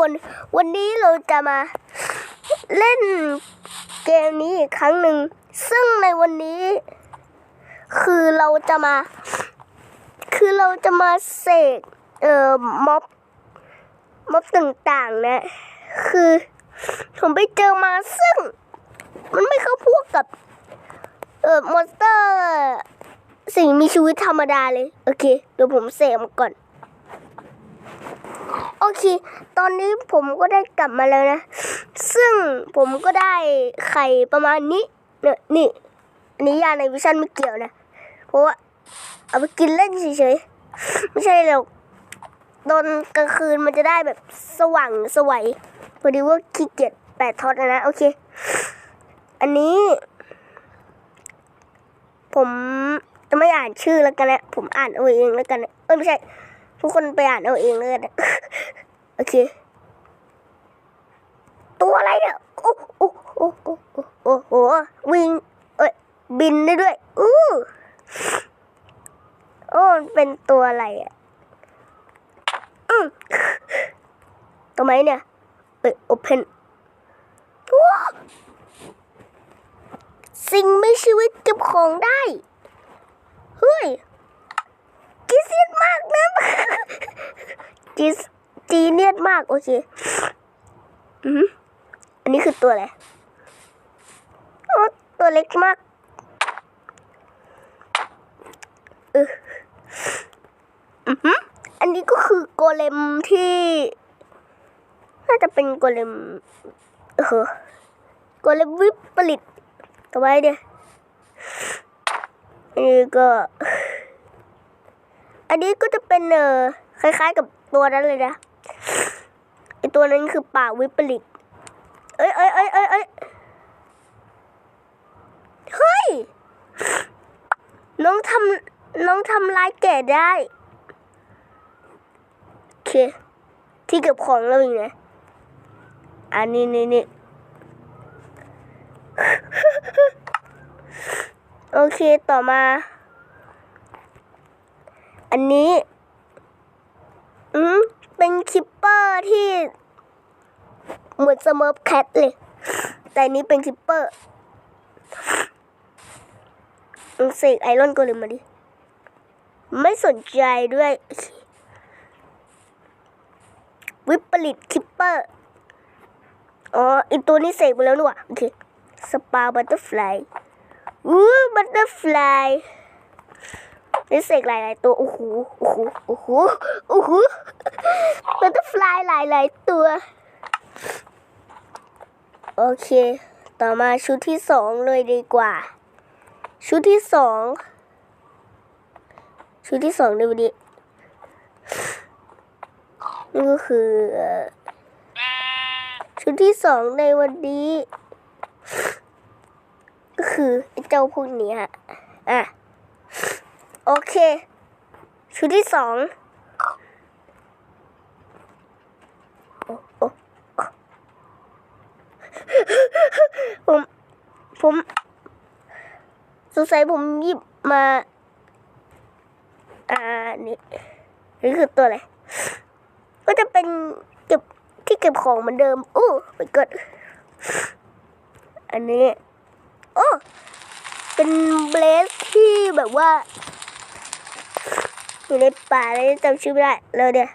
คนวันนี้เราจะมาเล่นเกมนี้อีกครั้งหนึ่ง ซึ่งในวันนี้ คือเราจะมา คือเราจะมาเสกเอ่อม็อบม็อบต่างๆนะคือผมไปเจอมาซึ่ง มันไม่เข้าพวกกับ เอ่อมอนสเตอร์ สิ่งมีชีวิตธรรมดาเลย โอเค เดี๋ยวผมเสกมาก่อน เค ตอนนี้ผมก็ได้กลับมาแล้วนะ ซึ่งผมก็ได้ไข่ประมาณนี้เนี่ยนี่อันนี้ยาในวิชั่นไม่เกี่ยวนะ เพราะว่าเอาไปกินเล่นเฉยๆ ไม่ใช่หรอกตอนกลางคืนมันจะได้แบบสว่างสวยพอดีว่าขี้เกียจแปดทอดนะ โอเค อันนี้ ผมจะไม่อ่านชื่อแล้วกันนะ ผมอ่านเอาเองแล้วกันนะเอ้ยไม่ใช่ ทุกคนไปอ่านเอาเองเลยนะโอเค ตัวอะไรเนี่ย โอ้โอ้โอ้โอ้โอ้โอ้โหวิ่งเอ้ยบินได้ด้วยอู้โอ้นเป็นตัวอะไรอะอืมตัวไหมเนี่ยเอ้ยโอเพนสิ่งมีชีวิตเก็บของได้ เฮ้ย จีเนียสมากนะจีจีเนียสมาก โอเค อืออันนี้คือตัวอะไร โอ้ตัวเล็กมากเอออืออันนี้ก็คือโกเลมที่ น่าจะเป็นโกเลม เออโกเลมวิปริตตัวไว้เดี๋ยวอันนี้ก็ อันนี้ก็จะเป็นเออคล้ายๆกับตัวนั้นเลยนะไอตัวนั้นคือป่าวิปริตเอ้ยเอ้ยเอ้ยเอ้ยเอ้ยเฮ้ย น้องทำน้องทำลายแก่ได้ โอเค ที่เก็บของเราอยู่ไหนอันนี้นี่นี่โอเคต่อมา อันนี้ อืมเป็นคิปเปอร์ที่ เหมือนสมิร์ฟแคทเลย แต่อันนี้เป็นคิปเปอร์มึงเสกไอรอนโกเลมมาดิ ไม่สนใจด้วย วิปริตคิปเปอร์ อ๋อ อีตัวนี้เสกไปแล้วนี่หว่า โอเค สปาบัตเตอร์ฟลายอู้บัตเตอร์ฟลาย นี่เสกหลาย ๆ ตัวโอ้โหโอ้โหโอ้โหโอ้โหมันจะฟลายหลาย ๆ ตัว โอเค ต่อมาชุดที่สองเลยดีกว่า ชุดที่สองชุดที่สองในวันนี้นี่ก็คือชุดที่สองในวันนี้ ก็คือเจ้าพวกนี้ฮะอะ โอเค ชุดที่สองผมผมสงสัยผมหยิบมา อ่า นี่ นี่คือตัวอะไร ก็จะเป็นเก็บที่เก็บของเหมือนเดิม โอ้ไปกดอันนี้ โอ้ เป็นเบลสที่แบบว่า อยู่ในป่าเลยจำชื่อไม่ได้เลยเนี่ย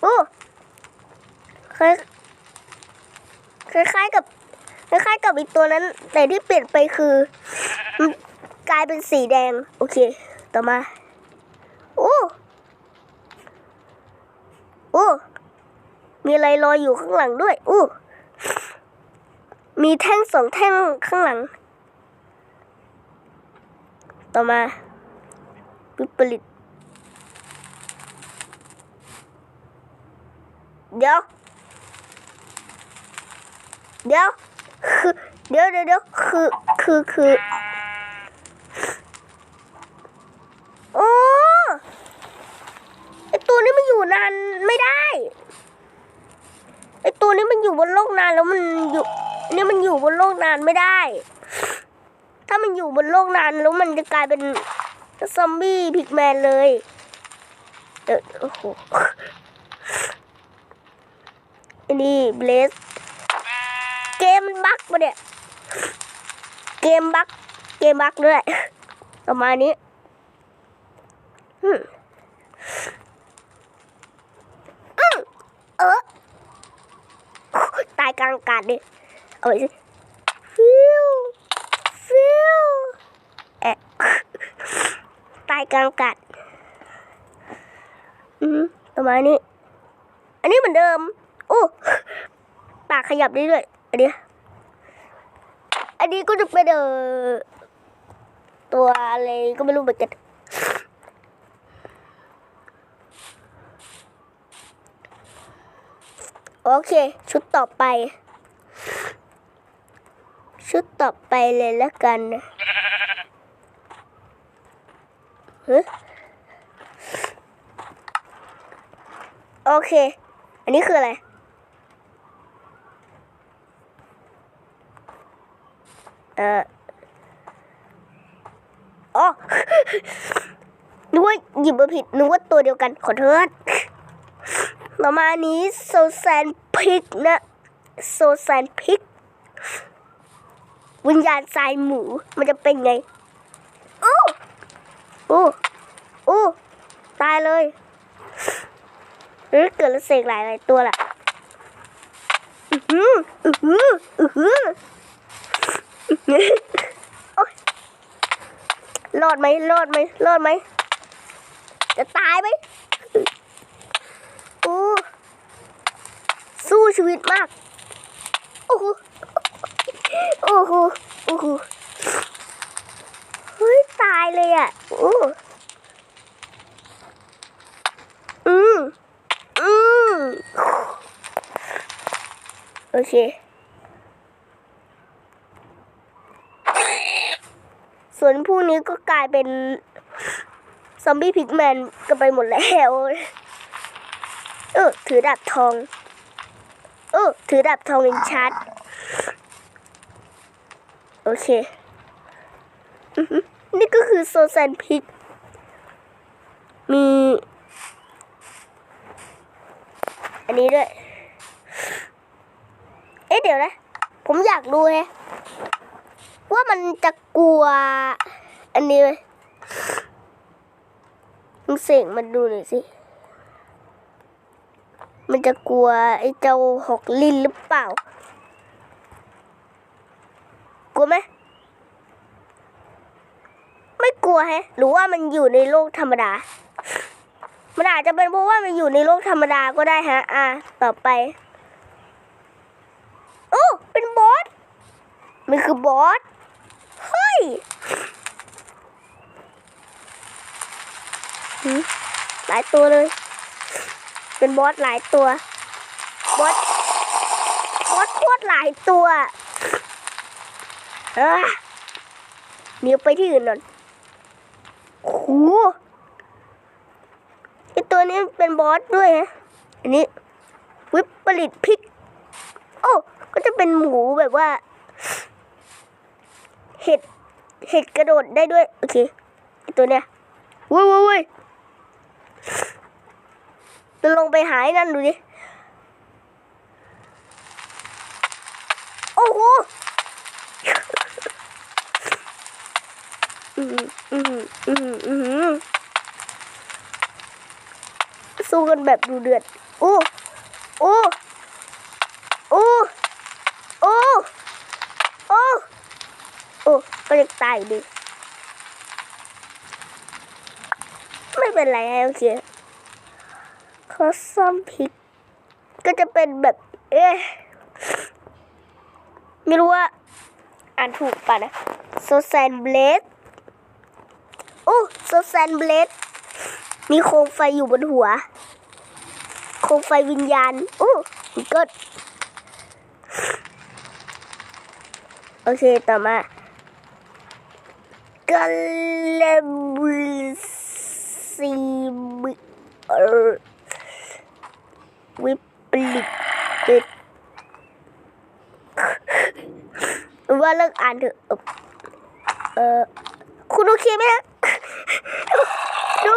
โอ้คล้ายคล้ายๆกับคล้ายๆกับอีกตัวนั้น แต่ที่เปลี่ยนไปคือ กลายเป็นสีแดง โอเค ต่อมา โอ้โอ้มีอะไรลอยอยู่ข้างหลังด้วยโอ้มีแท่งสองแท่งข้างหลัง ต่อมา วิปริตเดี๋ยว เดี๋ยวคือเดี๋ยวเดี๋ยวเดี๋ยวคือคือคือโอ้ไอตัวนี้มันอยู่นานไม่ได้ไอตัวนี้มันอยู่บนโลกนานแล้วมันอยู่นี่มันอยู่บนโลกนานไม่ได้ ถ้ามันอยู่บนโลกนานแล้วมันจะกลายเป็น ซอมบี้พิกแมนเลยเออโอ้โหอันนี้เบลสเกมมันบั๊กปะเนี่ย เกมบั๊กเกมบั๊กด้วยประมาณนี้อืมอืมเออตายกลางอากาศดิเอาไปสิฟิวฟิวแอะตายกลางอากาศอืมประมานี้ อันนี้เหมือนเดิมโอ้ปากขยับได้ด้วยอันนี้ อันนี้ก็จะเป็นเออตัวอะไรก็ไม่รู้เหมือนกันโอเค ชุดต่อไป ชุดต่อไปเลยแล้วกันนะฮะ โอเค อันนี้คืออะไร เอออ๋อนึกว่าหยิบมาผิด นึกว่าตัวเดียวกัน ขอโทษประมานี้โซแซนพิกนะโซแซนพิก วิญญาณทรายหมู มันจะเป็นไงอู้ อู้อู้ตายเลยหรือเกิดแล้วเสกหลายหลายตัวแหละอือหืออือหืออือหือโอ๊ยรอดไหมรอดไหมรอดไหม จะตายไหมโอ้สู้ชีวิตมาก โอ้โห โอ้โห โอ้โห เฮ้ย ตายเลยอะ โอ้อืมอืมโอเคส่วนพวกนี้ก็กลายเป็น ซอมบี้พิกแมนกันไปหมดแล้ว เออถือดาบทอง เออถือดาบทองเป็นชัด โอเค อือ นี่ก็คือโซแซนพิก มี อันนี้ด้วย เอ๊ะเดี๋ยวนะ ผมอยากดูแฮะว่ามันจะกลัว อันนี้ไหมมึงเสกมันดูหน่อยสิ มันจะกลัวไอ้เจ้าหกลิ้นหรือเปล่า กลัวไหม ไม่กลัวแฮะ หรือว่ามันอยู่ในโลกธรรมดา มันอาจจะเป็นเพราะว่ามันอยู่ในโลกธรรมดาก็ได้ฮะ อะ ต่อไป โอ้ เป็นบอส มันคือบอส เฮ้ยหลายตัวเลย เป็นบอสหลายตัว บอส บอสโคตรหลายตัว เออหนีไปที่อื่นหน่อย โอ้โหไอตัวนี้เป็นบอสด้วยฮะอันนี้ วิปผลิตพริก โอ้ ก็จะเป็นหมูแบบว่า เห็ด เห็ดกระโดดได้ด้วย โอเคไอตัวเนี้ยวุ้ยวุ้ยวุ้ยจะลงไปหาไอ้นั่นดูดิ โอ้โห อืมอืมอืมอืม สู้กันแบบดูเดือดโอ้โอ้โอ้โอ้โอ้โอ้ก็ยังตายดีไม่เป็นไรโอเคคอซัมพิกก็จะเป็นแบบ เอ๊ะไม่รู้ว่าอ่านถูกป่ะนะโซแซนเบลด โอ้โซแซนเบลดมีโคมไฟอยู่บนหัว โคมไฟวิญญาณโอ้ก็โอเค ต่อมากัลเลบซีบิเออวิปลิตเด็ดว่าเลิกอ่านเถอะเออคุณโอเคไหมฮะ ดู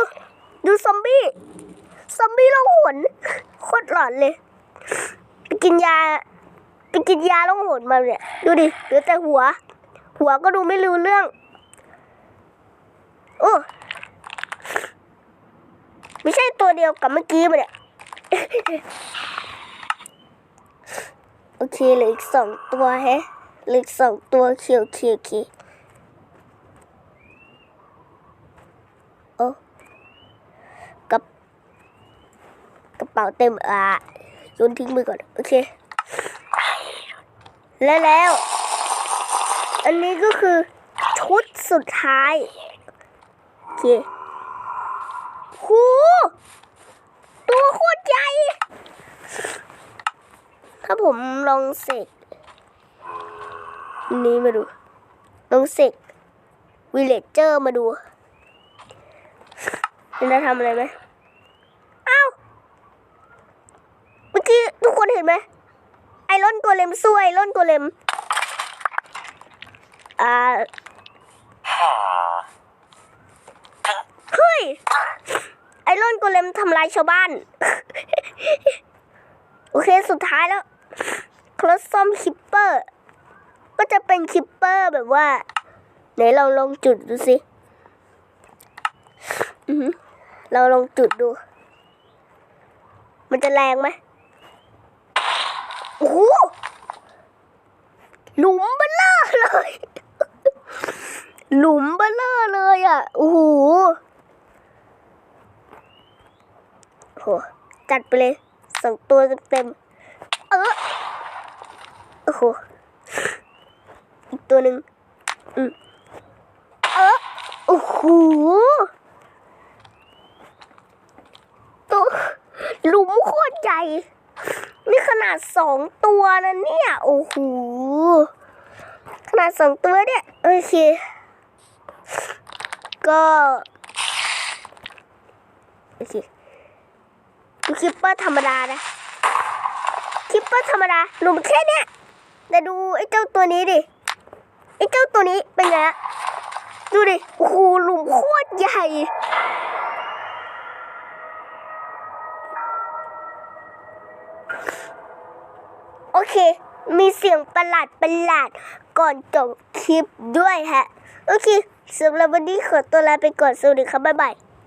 ดูซอมบี้ ซอมบี้ล่องหนโคตรหลอนเลย ไปกินยา ไปกินยาล้วโหดมาเนี่ย ดูดิ เหลือแต่หัว หัวก็ดูไม่รู้เรื่อง โอ้ไม่ใช่ตัวเดียวกับเมื่อกี้มาเนี่ย โอเคเหลืออีกสองตัวแฮะเหลืออีกสองตัวเขียวเขียวเขียวโอ้กับกระเป๋าเต็มอะโยนทิ้งมือก่อน โอเค แล้วแล้ว อันนี้ก็คือชุดสุดท้าย โอเคหูตัวโคตรใหญ่ ถ้าผมลองเสกนี้มาดูลองเสกวิเลจเจอร์มาดูจะทำอะไรไหมอ้าว เมื่อกี้ทุกคนเห็นไหม ไอ รอนโกเลมสู้ไอรอนโกเลมอ่าเฮ้ย ไอรอนโกเลมทำลายชาวบ้าน โอเคสุดท้ายแล้วคลอสซอมคิปเปอร์ ก็จะเป็นคิปเปอร์แบบว่า ไหนเราลองจุดดูสิอือหือเราลองจุดดู มันจะแรงไหมโอ้โห หลุมเบลอเลย หลุมเบลอเลยอะ โอ้โหโหจัดไปเลยสองตัวเต็มเออโอ้โหอีกตัวหนึ่งอืมเออโอ้โห ตัวหลุมโคตรใหญ่ นี่ขนาดสองตัวนะเนี่ย โอ้โห ขนาดสองตัวเนี่ย โอเค ก็ โอเคดูคลิปเปอร์ธรรมดานะคลิปเปอร์ธรรมดาหลุมแค่เนี้ยแต่ดูไอ้เจ้าตัวนี้ดิ ไอ้เจ้าตัวนี้เป็นไงดูดิ โอ้โห หลุมโคตรใหญ่ เค มีเสียงประหลาดประหลาดก่อนจบคลิปด้วยฮะ โอเคสำหรับวันนี้ขอตัวลาไปก่อนสวัสดีครับบ๊ายบาย